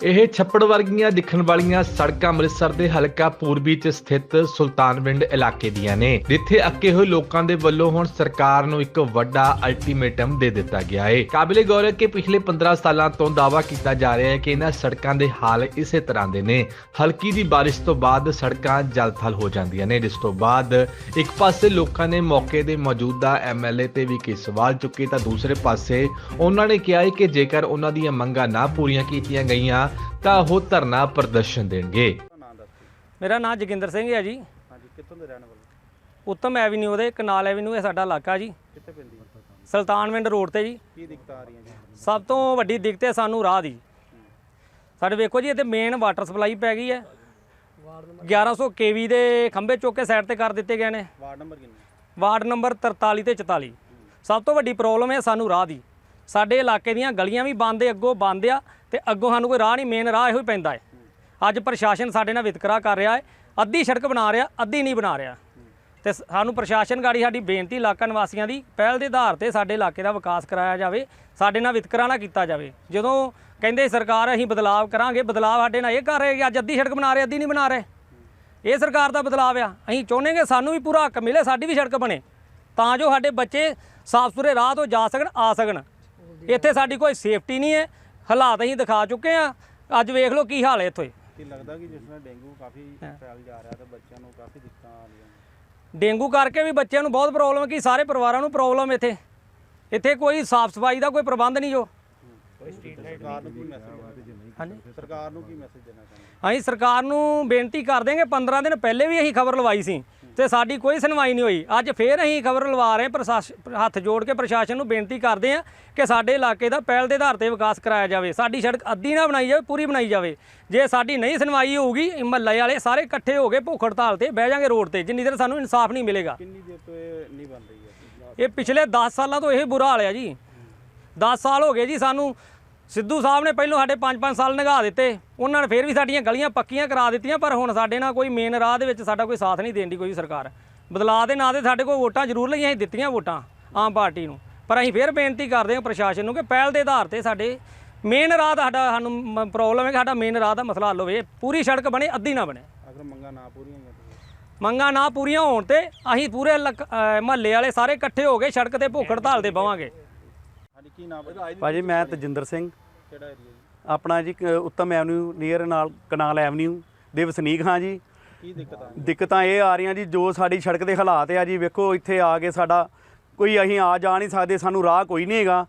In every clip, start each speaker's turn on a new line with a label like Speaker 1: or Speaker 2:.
Speaker 1: ਇਹ ਛੱਪੜ ਵਰਗੀਆਂ ਦਿਖਣ ਵਾਲੀਆਂ ਸੜਕਾਂ ਅੰਮ੍ਰਿਤਸਰ ਦੇ ਹਲਕਾ ਪੂਰਬੀ 'ਚ ਸਥਿਤ ਸੁਲਤਾਨਵਿੰਡ ਇਲਾਕੇ ਦੀਆਂ ਨੇ, ਜਿੱਥੇ ਅੱਕੇ ਹੋਏ ਲੋਕਾਂ ਦੇ ਵੱਲੋਂ ਹੁਣ ਸਰਕਾਰ ਨੂੰ ਇੱਕ ਵੱਡਾ ਅਲਟੀਮੇਟਮ ਦੇ ਦਿੱਤਾ ਗਿਆ ਹੈ ਕਾਬਿਲੇ ਗੌਰ ਹੈ ਕਿ ਪਿਛਲੇ 15 ਸਾਲਾਂ ਤੋਂ ਦਾਅਵਾ ਕੀਤਾ ਜਾ ਰਿਹਾ ਹੈ ਕਿ ਇਹਨਾਂ ਸੜਕਾਂ ਦੇ ਹਾਲ ਇਸੇ ਤਰ੍ਹਾਂ ਦੇ ਨੇ। ਹਲਕੀ ਦੀ ਬਾਰਿਸ਼ ਤੋਂ ਬਾਅਦ ਸੜਕਾਂ ਜਲਥਲ ਹੋ ਜਾਂਦੀਆਂ ਨੇ, ਜਿਸ ਤੋਂ ਬਾਅਦ ਇੱਕ ਪਾਸੇ ਲੋਕਾਂ ਨੇ ਮੌਕੇ ਦੇ ਮੌਜੂਦਾ ਐਮਐਲਏ ਤੇ ਵੀ ਕਈ ਸਵਾਲ ਚੁੱਕੇ ਤਾਂ ਦੂਸਰੇ ਪਾਸੇ ਉਹਨਾਂ ਨੇ ਕਿਹਾ ਹੈ ਕਿ ਜੇਕਰ ਉਹਨਾਂ ਦੀਆਂ ਮੰਗਾਂ ਨਾ ਪੂਰੀਆਂ ਕੀਤੀਆਂ ਗਈਆਂ ਤਾਂ ਉਹ ਧਰਨਾ ਪ੍ਰਦਰਸ਼ਨ ਦੇਣਗੇ।
Speaker 2: ਮੇਰਾ ਨਾਮ ਜੋਗਿੰਦਰ ਸਿੰਘ ਹੈ ਜੀ।
Speaker 3: ਹਾਂਜੀ ਕਿੱਥੋਂ ਦੇ ਰਹਿਣ ਵਾਲੇ
Speaker 2: ਉੱਤਮ ਐਵੀਨਿਊ ਦੇ ਕਨਾਲ ਐਵੀਨਿਊ ਹੈ ਸਾਡਾ ਇਲਾਕਾ ਜੀ।
Speaker 3: ਕਿੱਥੇ ਪੈਂਦੀ ਹੈ
Speaker 2: ਸੁਲਤਾਨਵਿੰਡ ਰੋਡ ਤੇ ਜੀ।
Speaker 3: ਕੀ ਦਿੱਕਤਾਂ ਆ ਰਹੀਆਂ ਜੀ?
Speaker 2: ਸਭ ਤੋਂ ਵੱਡੀ ਦਿੱਕਤ ਹੈ ਸਾਨੂੰ ਰਾਹ ਦੀ। ਸਾਡੇ ਵੇਖੋ ਜੀ ਇੱਥੇ ਮੇਨ ਵਾਟਰ ਸਪਲਾਈ ਪੈ ਗਈ ਹੈ। 1100 ਕੇਵੀ ਦੇ ਖੰਭੇ ਚੁੱਕ ਕੇ ਸਾਈਡ ਤੇ ਕਰ ਦਿੱਤੇ ਗਏ ਨੇ।
Speaker 3: ਵਾਰਡ ਨੰਬਰ ਕਿੰਨਾ?
Speaker 2: ਵਾਰਡ ਨੰਬਰ 43 ਤੇ 44 ਸਭ ਤੋਂ ਵੱਡੀ ਪ੍ਰੋਬਲਮ ਹੈ ਸਾਨੂੰ ਰਾਹ ਦੀ। ਸਾਡੇ ਇਲਾਕੇ ਦੀਆਂ ਗਲੀਆਂ ਵੀ ਬੰਦ ਹੈ ਅੱਗੋਂ ਬੰਦ ਆ ਤੇ ਅੱਗੋਂ ਸਾਨੂੰ ਕੋਈ ਰਾਹ ਨਹੀਂ ਮੇਨ ਰਾਹ ਇਹੋ ਹੀ ਪੈਂਦਾ ਹੈ ਅੱਜ ਪ੍ਰਸ਼ਾਸਨ ਸਾਡੇ ਨਾਲ ਵਿਤਕਰਾ ਕਰ ਰਿਹਾ ਹੈ ਅੱਧੀ ਸੜਕ ਬਣਾ ਰਿਹਾ, ਅੱਧੀ ਨਹੀਂ ਬਣਾ ਰਿਹਾ। ਤੇ ਸਾਨੂੰ ਪ੍ਰਸ਼ਾਸਨ ਗਾੜੀ ਸਾਡੀ ਬੇਨਤੀ ਇਲਾਕਾ ਨਿਵਾਸੀਆਂ ਦੀ, ਪਹਿਲ ਦੇ ਆਧਾਰ ਤੇ ਸਾਡੇ ਇਲਾਕੇ ਦਾ ਵਿਕਾਸ ਕਰਾਇਆ ਜਾਵੇ, ਸਾਡੇ ਨਾਲ ਵਿਤਕਰਾ ਨਾ ਕੀਤਾ ਜਾਵੇ। ਜਦੋਂ ਕਹਿੰਦੇ ਸਰਕਾਰ ਅਸੀਂ ਬਦਲਾਵ ਕਰਾਂਗੇ, ਬਦਲਾਵ ਸਾਡੇ ਨਾਲ ਇਹ ਕਰ ਰਹੇ ਕਿ ਅੱਜ ਅੱਧੀ ਸੜਕ ਬਣਾ ਰਹੇ, ਅੱਧੀ ਨਹੀਂ ਬਣਾ ਰਹੇ। ਇਹ ਸਰਕਾਰ ਦਾ ਬਦਲਾਵ ਆ। ਅਸੀਂ ਚਾਹੁੰਦੇ ਕਿ ਸਾਨੂੰ ਵੀ ਪੂਰਾ ਹੱਕ ਮਿਲੇ, ਸਾਡੀ ਵੀ ਸੜਕ ਬਣੇ। ਤਾਂ ਜੋ ਸਾਡੇ ਬੱਚੇ ਸਾਫ਼ ਸੁਥਰੇ ਰਾਹ ਤੋਂ ਜਾ ਸਕਣ, ਆ ਸਕਣ। ਇੱਥੇ ਸਾਡੀ ਕੋਈ ਸੇਫਟੀ ਨਹੀਂ ਹੈ। ਹਾਲਾਤ ਅਸੀਂ ਦਿਖਾ ਚੁੱਕੇ ਆ ਅੱਜ ਵੇਖ ਲਓ ਕੀ ਹਾਲ ਹੈ ਇੱਥੇ।
Speaker 3: ਕੀ ਲੱਗਦਾ ਕਿ ਜਿਸ ਨਾਲ ਡੇਂਗੂ ਕਾਫੀ ਫੈਲ ਜਾ ਰਿਹਾ ਤੇ ਬੱਚਿਆਂ ਨੂੰ ਕਾਫੀ ਦਿੱਕਤਾਂ ਆ ਰਹੀਆਂ
Speaker 2: ਡੇਂਗੂ ਕਰਕੇ ਵੀ ਬੱਚਿਆਂ ਨੂੰ ਬਹੁਤ ਪ੍ਰੋਬਲਮ ਹੈ ਕਿ ਸਾਰੇ ਪਰਿਵਾਰਾਂ ਨੂੰ ਪ੍ਰੋਬਲਮ ਇੱਥੇ। ਇੱਥੇ ਕੋਈ ਸਾਫ਼ ਸਫ਼ਾਈ ਦਾ ਕੋਈ ਪ੍ਰਬੰਧ ਨਹੀਂ ਜੋ।
Speaker 3: ਸਰਕਾਰ ਨੂੰ ਕੀ ਮੈਸੇਜ
Speaker 2: ਹਾਂਜੀ।
Speaker 3: ਸਰਕਾਰ ਨੂੰ ਕੀ ਮੈਸੇਜ ਦੇਣਾ ਚਾਹੁੰਦੇ?
Speaker 2: ਅਸੀਂ ਸਰਕਾਰ ਨੂੰ ਬੇਨਤੀ ਕਰ ਦੇਂਗੇ 15 ਦਿਨ ਪਹਿਲੇ ਵੀ ਅਸੀਂ ਖਬਰ ਲਵਾਈ ਸੀ। ਤੇ ਸਾਡੀ ਕੋਈ ਸੁਣਵਾਈ ਨਹੀਂ ਹੋਈ। ਅੱਜ ਫੇਰ ਅਸੀਂ ਖਬਰ ਲਵਾ ਰਹੇ ਪ੍ਰਸ਼ਾਸਨ ਹੱਥ ਜੋੜ ਕੇ ਪ੍ਰਸ਼ਾਸਨ ਨੂੰ ਬੇਨਤੀ ਕਰਦੇ ਹਾਂ ਕਿ ਸਾਡੇ ਇਲਾਕੇ ਦਾ ਪਹਿਲ ਦੇ ਆਧਾਰ ਤੇ ਵਿਕਾਸ ਕਰਾਇਆ ਜਾਵੇ। ਸਾਡੀ ਸੜਕ ਅੱਧੀ ਨਾ ਬਣਾਈ ਜਾਵੇ ਪੂਰੀ ਬਣਾਈ ਜਾਵੇ। ਜੇ ਸਾਡੀ ਨਹੀਂ ਸੁਣਵਾਈ ਹੋਊਗੀ ਮਹੱਲੇ ਵਾਲੇ ਸਾਰੇ ਇਕੱਠੇ ਹੋ ਕੇ ਭੁੱਖ ਹੜਤਾਲ ਤੇ ਬਹਿ ਜਾਾਂਗੇ ਰੋਡ ਤੇ ਜਿੰਨੀ ਦੇਰ ਸਾਨੂੰ ਇਨਸਾਫ ਨਹੀਂ ਮਿਲੇਗਾ।
Speaker 3: ਕਿੰਨੀ ਦੇਰ ਤੋਂ ਇਹ ਨਹੀਂ ਬਣ ਰਹੀ ਹੈ?
Speaker 2: ਇਹ ਪਿਛਲੇ 10 ਸਾਲਾਂ ਤੋਂ ਇਹ ਬੁਰਾ ਹਾਲ ਹੈ ਜੀ। 10 ਸਾਲ ਹੋ ਗਏ ਜੀ ਸਾਨੂੰ ਸਿੱਧੂ ਸਾਹਿਬ ਨੇ ਪਹਿਲੋਂ ਸਾਡੇ 5-5 ਸਾਲ ਨਿਗਾਹ ਦਿੱਤੇ। ਉਹਨਾਂ ਨੇ ਫਿਰ ਵੀ ਸਾਡੀਆਂ ਗਲੀਆਂ ਪੱਕੀਆਂ ਕਰਾ ਦਿੱਤੀਆਂ ਪਰ ਹੁਣ ਸਾਡੇ ਨਾਲ ਕੋਈ ਮੇਨ ਰਾਹ ਦੇ ਵਿੱਚ ਸਾਡਾ ਕੋਈ ਸਾਥ ਨਹੀਂ ਦੇਣ ਦੀ ਕੋਈ ਸਰਕਾਰ। ਬਦਲਾਅ ਦੇ ਨਾਂ ਤੇ ਸਾਡੇ ਕੋਲ ਵੋਟਾਂ ਜ਼ਰੂਰ ਲਈਆਂ ਅਸੀਂ ਦਿੱਤੀਆਂ ਵੋਟਾਂ ਆਮ ਪਾਰਟੀ ਨੂੰ। ਪਰ ਅਸੀਂ ਫਿਰ ਬੇਨਤੀ ਕਰਦੇ ਹਾਂ ਪ੍ਰਸ਼ਾਸਨ ਨੂੰ ਕਿ ਪਹਿਲ ਦੇ ਆਧਾਰ ਤੇ ਸਾਡੇ ਮੇਨ ਰਾਹ ਦਾ ਸਾਡਾ ਸਾਨੂੰ ਪ੍ਰੋਬਲਮ ਹੈ ਕਿ ਸਾਡਾ ਮੇਨ ਰਾਹ ਦਾ ਮਸਲਾ ਹੱਲ ਹੋਵੇ। ਪੂਰੀ ਸੜਕ ਬਣੇ ਅੱਧੀ ਨਾ ਬਣੇ।
Speaker 3: ਅਗਰ ਮੰਗਾਂ ਨਾ ਪੂਰੀਆਂ
Speaker 2: ਮੰਗਾਂ ਨਾ ਪੂਰੀਆਂ ਹੋਣ ਤੇ ਅਸੀਂ ਪੂਰੇ ਮਹੱਲੇ ਵਾਲੇ ਸਾਰੇ ਇਕੱਠੇ ਹੋ ਕੇ ਸੜਕ ਤੇ ਭੁੱਖ ਹੜਤਾਲ ਤੇ ਬਵਾਂਗੇ।
Speaker 3: ਕੀ ਨਾਮ ਹੈ?
Speaker 4: ਭਾਜੀ ਮੈਂ ਤਜਿੰਦਰ ਸਿੰਘ।
Speaker 3: ਕਿਹੜਾ ਏਰੀਆ ਜੀ?
Speaker 4: ਆਪਣਾ ਜੀ ਕ- ਉੱਤਮ ਐਵਨਿਊ ਨੀਅਰ ਨਾਲ ਕਨਾਲ ਐਵਨਿਊ ਦੇ ਵਸਨੀਕ ਹਾਂ ਜੀ।
Speaker 3: ਕੀ ਦਿੱਕਤ ਆ
Speaker 4: ਦਿੱਕਤਾਂ ਇਹ ਆ ਰਹੀਆਂ ਜੀ ਜੋ ਸਾਡੀ ਸੜਕ ਦੇ ਹਾਲਾਤ ਆ ਜੀ ਵੇਖੋ ਇੱਥੇ ਆ ਕੇ ਸਾਡਾ ਕੋਈ ਅਸੀਂ ਆ ਜਾ ਨਹੀਂ ਸਕਦੇ ਸਾਨੂੰ ਰਾਹ ਕੋਈ ਨਹੀਂ ਹੈਗਾ।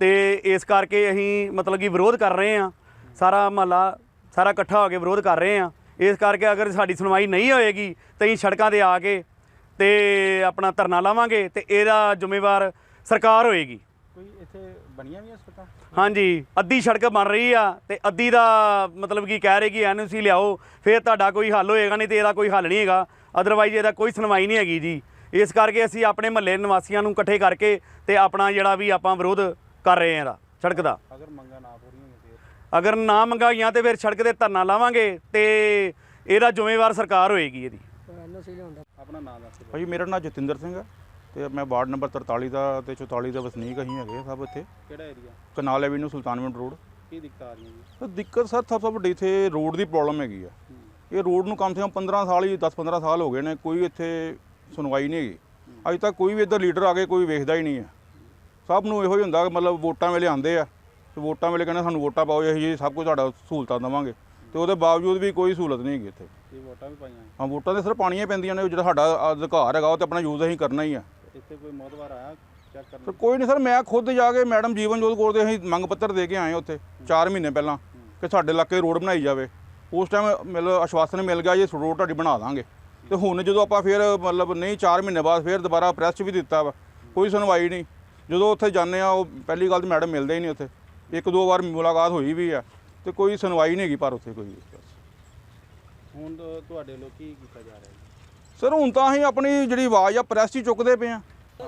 Speaker 4: ਤੇ ਇਸ ਕਰਕੇ ਅਸੀਂ ਮਤਲਬ ਕਿ ਵਿਰੋਧ ਕਰ ਰਹੇ ਆ ਸਾਰਾ ਮਹੱਲਾ ਸਾਰਾ ਇਕੱਠਾ ਹੋ ਕੇ ਵਿਰੋਧ ਕਰ ਰਹੇ ਆ ਇਸ ਕਰਕੇ ਅਗਰ ਸਾਡੀ ਸੁਣਵਾਈ ਨਹੀਂ ਹੋਏਗੀ ਤਾਂ ਅਸੀਂ ਸੜਕਾਂ ਤੇ ਆ ਕੇ ਤੇ ਆਪਣਾ ਧਰਨਾ ਲਾਵਾਂਗੇ ਤੇ ਇਹਦਾ ਜ਼ਿੰਮੇਵਾਰ ਸਰਕਾਰ ਹੋਏਗੀ।
Speaker 3: ਕੋਈ ਇੱਥੇ ਬਣੀਆਂ ਵੀ ਸੜਕਾਂ
Speaker 4: ਹਾਂਜੀ ਅੱਧੀ ਸੜਕ ਬਣ ਰਹੀ ਆ ਤੇ ਅੱਧੀ ਦਾ ਮਤਲਬ ਕੀ ਕਹਿ ਰਹੇ ਕਿ ਐਨਓਸੀ ਲਿਆਓ ਫਿਰ ਤੁਹਾਡਾ ਕੋਈ ਹੱਲ ਹੋਏਗਾ ਨਹੀਂ ਤੇ ਇਹਦਾ ਕੋਈ ਹੱਲ ਨਹੀਂ ਹੈਗਾ। ਅਦਰਵਾਈਜ਼ ਇਹਦਾ ਕੋਈ ਸੁਣਵਾਈ ਨਹੀਂ ਹੈਗੀ ਜੀ। ਇਸ ਕਰਕੇ ਅਸੀਂ ਆਪਣੇ ਮਹੱਲੇ ਨਿਵਾਸੀਆਂ ਨੂੰ ਇਕੱਠੇ ਕਰਕੇ ਤੇ ਆਪਣਾ ਜਿਹੜਾ ਵੀ ਆਪਾਂ ਵਿਰੋਧ ਕਰ ਰਹੇ ਹਾਂ ਇਹਦਾ ਸੜਕ ਦਾ।
Speaker 3: ਅਗਰ ਮੰਗਾਂ ਨਾ ਪੂਰੀਆਂ ਹੋਈਆਂ ਫਿਰ
Speaker 4: ਅਗਰ ਨਾ ਮੰਗਾਈਆਂ ਤੇ ਫਿਰ ਸੜਕ ਤੇ ਧਰਨਾ ਲਾਵਾਂਗੇ ਤੇ ਇਹਦਾ ਜ਼ਿੰਮੇਵਾਰ ਸਰਕਾਰ ਹੋਏਗੀ ਇਹਦੀ।
Speaker 3: ਆਪਣਾ ਨਾਮ ਦੱਸ ਦਿਓ।
Speaker 5: ਭਾਜੀ ਮੇਰਾ ਨਾਮ ਜਤਿੰਦਰ ਸਿੰਘ ਹੈ ਤੇ ਮੈਂ ਵਾਰਡ ਨੰਬਰ 43 ਦਾ ਤੇ 44 ਦਾ ਵਸਨੀਕ ਅਸੀਂ ਹੈਗੇ ਸਭ ਇੱਥੇ।
Speaker 3: ਕਿਹੜਾ area
Speaker 5: canal avenue Sultanwind road
Speaker 3: ਕੀ ਦਿੱਕਤਾਂ ਆ ਰਹੀਆਂ ਜੀ?
Speaker 5: ਤਾਂ ਦਿੱਕਤ ਸਰ ਸਭ ਤੋਂ ਵੱਡੀ ਇੱਥੇ ਰੋਡ ਦੀ ਪ੍ਰੋਬਲਮ ਹੈਗੀ ਆ। ਇਹ ਰੋਡ ਨੂੰ ਕਮ ਸੇ ਕਮ 15 ਸਾਲ ਹੀ 10-15 ਸਾਲ ਹੋ ਗਏ ਨੇ ਕੋਈ ਇੱਥੇ ਸੁਣਵਾਈ ਨਹੀਂ ਹੈਗੀ। ਅੱਜ ਤੱਕ ਕੋਈ ਵੀ ਇੱਧਰ ਲੀਡਰ ਆ ਕੇ ਕੋਈ ਵੇਖਦਾ ਹੀ ਨਹੀਂ ਹੈ। ਸਭ ਨੂੰ ਇਹੋ ਹੀ ਹੁੰਦਾ ਕਿ ਮਤਲਬ ਵੋਟਾਂ ਵੇਲੇ ਆਉਂਦੇ ਆ। ਤੇ ਵੋਟਾਂ ਵੇਲੇ ਕਹਿੰਦੇ ਸਾਨੂੰ ਵੋਟਾਂ ਪਾਓ ਅਸੀਂ ਸਭ ਕੁਝ ਤੁਹਾਡਾ ਸਹੂਲਤਾਂ ਦੇਵਾਂਗੇ। ਤੇ ਉਹਦੇ ਬਾਵਜੂਦ ਵੀ ਕੋਈ ਸਹੂਲਤ ਨਹੀਂ ਹੈਗੀ ਇੱਥੇ।
Speaker 3: ਇਹ ਵੋਟਾਂ ਵੀ ਪਾਈਆਂ
Speaker 5: ਹਾਂ ਵੋਟਾਂ ਦੇ ਸਿਰ ਪਾਣੀਆਂ ਪੈਂਦੀਆਂ ਨੇ ਜਿਹੜਾ ਸਾਡਾ ਅਧਿਕਾਰ ਹੈਗਾ ਉਹ ਤੇ ਆਪਣਾ ਯੂਜ਼ ਅਸੀਂ ਕਰਨਾ ਹੀ ਆ।
Speaker 3: ਇੱਥੇ ਕੋਈ ਮੋਦਵਾਰ ਆਇਆ ਚੈੱਕ
Speaker 5: ਸਰ
Speaker 3: ਕਰਨ
Speaker 5: ਕੋਈ ਨਹੀਂ ਸਰ ਮੈਂ ਖੁਦ ਜਾ ਕੇ ਮੈਡਮ ਜੀਵਨਜੋਤ ਕੌਰ ਦੇ ਅਸੀਂ ਮੰਗ ਪੱਤਰ ਦੇ ਕੇ ਆਏ ਉੱਥੇ 4 ਮਹੀਨੇ ਪਹਿਲਾਂ ਕਿ ਸਾਡੇ ਇਲਾਕੇ ਰੋਡ ਬਣਾਈ ਜਾਵੇ। ਉਸ ਟਾਈਮ ਮਿਲ ਆਸ਼ਵਾਸਨ ਮਿਲ ਗਿਆ ਜੀ ਰੋਡ ਤੁਹਾਡੀ ਬਣਾ ਦਾਂਗੇ। ਤੇ ਹੁਣ ਜਦੋਂ ਆਪਾਂ ਫਿਰ ਮਤਲਬ ਨਹੀਂ 4 ਮਹੀਨੇ ਬਾਅਦ ਫਿਰ ਦੁਬਾਰਾ ਪ੍ਰੈਸ 'ਚ ਵੀ ਦਿੱਤਾ ਵਾ ਕੋਈ ਸੁਣਵਾਈ ਨਹੀਂ। ਜਦੋਂ ਉੱਥੇ ਜਾਂਦੇ ਆ ਉਹ ਪਹਿਲੀ ਗੱਲ ਤਾਂ ਮੈਡਮ ਮਿਲਦੇ ਹੀ ਨਹੀਂ ਉੱਥੇ। ਇੱਕ ਦੋ ਵਾਰ ਮੁਲਾਕਾਤ ਹੋਈ ਵੀ ਆ ਤੇ ਕੋਈ ਸੁਣਵਾਈ ਨਹੀਂ ਹੈਗੀ ਪਰ ਉੱਥੇ ਕੋਈ।
Speaker 3: ਹੁਣ ਤਾਂ ਤੁਹਾਡੇ ਲੋਕ ਕੀ ਕੀਤਾ ਜਾ ਰਿਹਾ ਜੀ?
Speaker 5: ਸਰ ਹੁਣ ਤਾਂ ਅਸੀਂ ਆਪਣੀ ਜਿਹੜੀ ਆਵਾਜ਼ ਆ ਪ੍ਰੈਸ 'ਚ ਹੀ ਚੁੱਕਦੇ ਪਏ ਆ।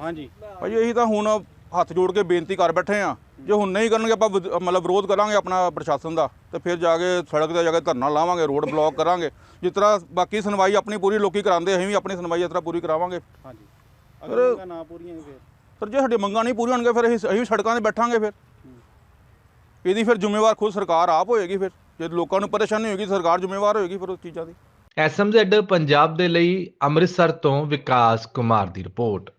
Speaker 3: ਹਾਂਜੀ।
Speaker 5: ਭਾਜੀ ਇਹੀ ਤਾਂ ਹੁਣ ਹੱਥ ਜੋੜ ਕੇ ਬੇਨਤੀ ਕਰ ਬੈਠੇ ਆ। ਜੇ ਹੁਣ ਨਹੀਂ ਕਰਨਗੇ ਆਪਾਂ ਵਿਦ- ਮਤਲਬ ਵਿਰੋਧ ਕਰਾਂਗੇ ਆਪਣਾ ਪ੍ਰਸ਼ਾਸਨ ਦਾ ਤੇ ਫਿਰ ਜਾ ਕੇ ਸੜਕ ਤੇ ਜਾ ਕੇ ਧਰਨਾ ਲਾਵਾਂਗੇ ਰੋਡ ਬਲੌਕ ਕਰਾਂਗੇ। ਜਿਸ ਤਰ੍ਹਾਂ ਬਾਕੀ ਸੁਣਵਾਈ ਆਪਣੀ ਪੂਰੀ ਲੋਕੀ ਕਰਾਉਂਦੇ ਅਸੀਂ ਵੀ ਆਪਣੀ ਸੁਣਵਾਈ ਇਸ ਤਰ੍ਹਾਂ ਪੂਰੀ ਕਰਾਵਾਂਗੇ।
Speaker 3: ਹਾਂਜੀ। ਅਗਰ ਮੰਗਾਂ ਨਾ ਪੂਰੀਆਂ ਹੋਈਆਂ ਫਿਰ।
Speaker 5: ਪਰ ਜੇ ਸਾਡੀ ਮੰਗਾਂ ਨਹੀਂ ਪੂਰੀਆਂ ਹੋਣਗੀਆਂ ਫਿਰ ਅਸੀਂ ਅਸੀਂ ਵੀ ਸੜਕਾਂ ਤੇ ਬੈਠਾਂਗੇ ਫਿਰ। ਇਹਦੀ ਫਿਰ ਜ਼ਿੰਮੇਵਾਰ ਖੁਦ ਸਰਕਾਰ ਆਪ ਹੋਏਗੀ ਫਿਰ। ਜੇ ਲੋਕਾਂ ਨੂੰ ਪਰੇਸ਼ਾਨੀ ਹੋਏਗੀ ਸਰਕਾਰ ਜ਼ਿੰਮੇਵਾਰ ਹੋਏਗੀ ਫਿਰ ਉਸ ਚੀਜ਼ਾਂ ਦੀ।
Speaker 1: ਐਸਐਮਜ਼ੈਡ ਪੰਜਾਬ ਦੇ ਲਈ ਅੰਮ੍ਰਿਤਸਰ ਤੋਂ ਵਿਕਾਸ ਕੁਮਾਰ ਦੀ ਰਿਪੋਰਟ।